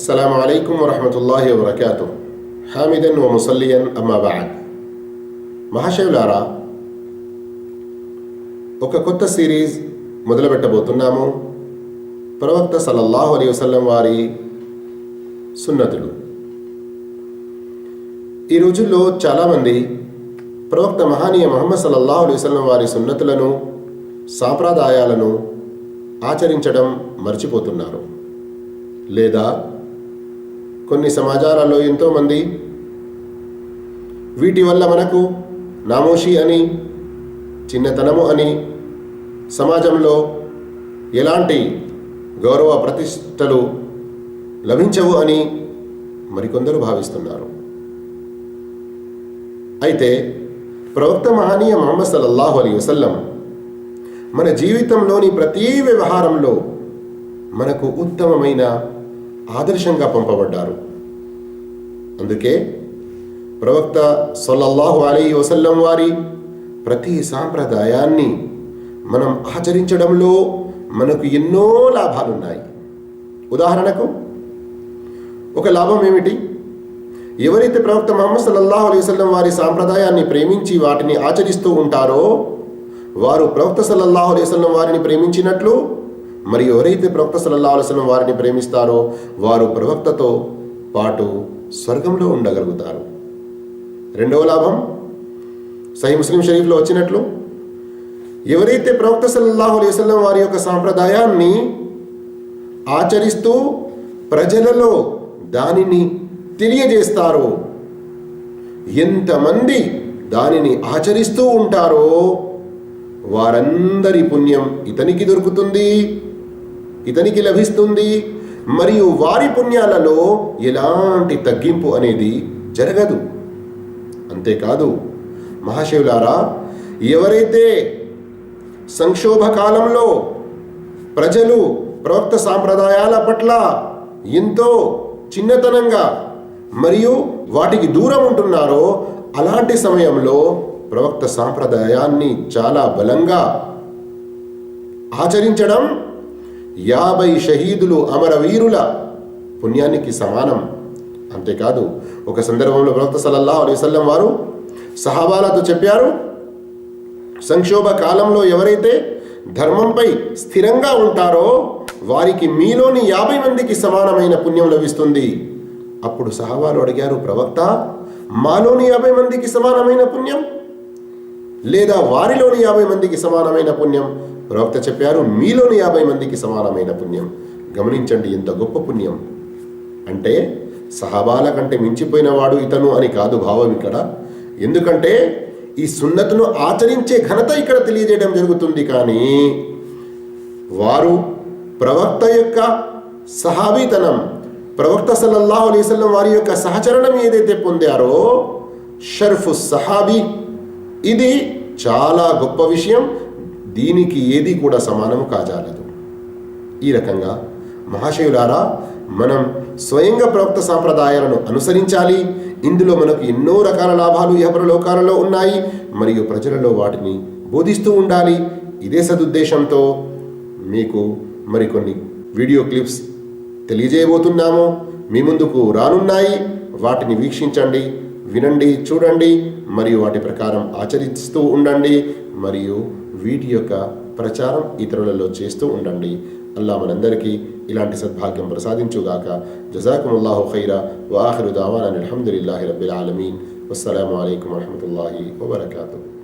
السلام عليكم ورحمة الله وبركاته حامدا ومصليا أما بعد మహాశివులారా ఒక కొత్త సిరీస్ మొదలుపెట్టబోతున్నాము ప్రవక్త సల్లల్లాహు అలీ వసల్లం వారి సున్నతులు ఈ రోజుల్లో చాలామంది ప్రవక్త మహానీయ మహమ్మద్ సల్లల్లాహు అలీ వసల్లం వారి సున్నతులను సాంప్రదాయాలను ఆచరించడం మర్చిపోతున్నారు లేదా కొన్ని సమాజాలలో ఎంతోమంది వీటి వల్ల మనకు నామోషి అని చిన్నతనము అని సమాజంలో ఎలాంటి గౌరవ ప్రతిష్టలు లభించవు అని మరికొందరు భావిస్తున్నారు. అయితే ప్రవక్త మహనీయ మహమ్మద్ సల్లల్లాహు అలీ వసల్లం మన జీవితంలోని ప్రతి వ్యవహారంలో మనకు ఉత్తమమైన ఆదర్శంగా పంపబడ్డారు. అందుకే ప్రవక్త సొల్లహు అలీ వసల్లం వారి ప్రతి సాంప్రదాయాన్ని మనం ఆచరించడంలో మనకు ఎన్నో లాభాలున్నాయి. ఉదాహరణకు ఒక లాభం ఏమిటి? ఎవరైతే ప్రవక్త మహమ్మద్ సల్లల్లాహు అలైహి వసల్లం వారి సాంప్రదాయాన్ని ప్రేమించి వాటిని ఆచరిస్తూ ఉంటారో వారు ప్రవక్త సల్లల్లాహు అలైహి వసల్లం వారిని ప్రేమించినట్లు మరి ఎవరైతే ప్రవక్త సల్లల్లాహు వారిని ప్రేమిస్తారో వారు ప్రవక్తతో పాటు స్వర్గంలో ఉండగలుగుతారు. రెండవ లాభం సహీ ముస్లిం షరీఫ్లో వచ్చినట్లు ఎవరైతే ప్రవక్త సల్లల్లాహు అలైవల్లం వారి యొక్క సాంప్రదాయాన్ని ఆచరిస్తూ ప్రజలలో దానిని తెలియజేస్తారో ఎంతమంది దానిని ఆచరిస్తూ ఉంటారో వారందరి పుణ్యం ఇతనికి దొరుకుతుంది. ఇతనికి లభిస్తుంది. మరియు వారి పుణ్యాలలో ఎలాంటి తగ్గింపు అనేది జరగదు. అంతేకాదు మహాశివులారా ఎవరైతే సంక్షోభ కాలంలో ప్రజలు ప్రవక్త సాంప్రదాయాల పట్ల ఎంతో చిన్నతనంగా మరియు వాటికి దూరం ఉంటున్నారో అలాంటి సమయంలో ప్రవక్త సాంప్రదాయాన్ని చాలా బలంగా ఆచరించడం యాభై షహీదులు అమరవీరుల పుణ్యానికి సమానం. అంతేకాదు ఒక సందర్భంలో ప్రవక్త సలల్లా అలైవల్లం వారు సహాబాలతో చెప్పారు సంక్షోభ కాలంలో ఎవరైతే ధర్మంపై స్థిరంగా ఉంటారో వారికి మీలోని యాభై మందికి సమానమైన పుణ్యం లభిస్తుంది. అప్పుడు సహాబాలు అడిగారు ప్రవక్త మాలోని యాభై మందికి సమానమైన పుణ్యం? లేదా వారిలోని యాభై మందికి సమానమైన పుణ్యం? ప్రవక్త చెప్పారు మీలోని యాభై మందికి సమానమైన పుణ్యం. గమనించండి ఎంత గొప్ప పుణ్యం. అంటే సహాబాల కంటే మించిపోయిన వాడు ఇతను అని కాదు భావం ఇక్కడ. ఎందుకంటే ఈ సున్నతును ఆచరించే ఘనత ఇక్కడ తెలియజేయడం జరుగుతుంది. కానీ వారు ప్రవక్త యొక్క సహాబీతనం ప్రవక్త సల్లల్లాహు అలైవల్లం వారి యొక్క సహచరణం ఏదైతే పొందారో షర్ఫు సహాబీ ఇది చాలా గొప్ప విషయం. దీనికి ఏది కూడా సమానం కాజాలదు. ఈ రకంగా మహాశయులారా మనం స్వయంగా ప్రవక్త సాంప్రదాయాలను అనుసరించాలి. ఇందులో మనకు ఎన్నో రకాల లాభాలు ఎవరి లోకాలలో ఉన్నాయి. మరియు ప్రజలలో వాటిని బోధిస్తూ ఉండాలి. ఇదే సదుద్దేశంతో మీకు మరికొన్ని వీడియో క్లిప్స్ తెలియజేయబోతున్నాము. మీ ముందుకు రానున్నాయి. వాటిని వీక్షించండి. వినండి చూడండి మరియు వాటి ప్రకారం ఆచరిస్తూ ఉండండి మరియు వీటి యొక్క ప్రచారం ఇతరులలో చేస్తూ ఉండండి. అల్లా మనందరికీ ఇలాంటి సద్భాగ్యం ప్రసాదించుగాక. జజాకుముల్లాహు ఖైరా వాఖిరు దావానా అల్హమ్దులిల్లాహి రబ్బిల్ ఆలమీన్. అస్సలం అయికం వరహమతుల్లాహి వబర్కూ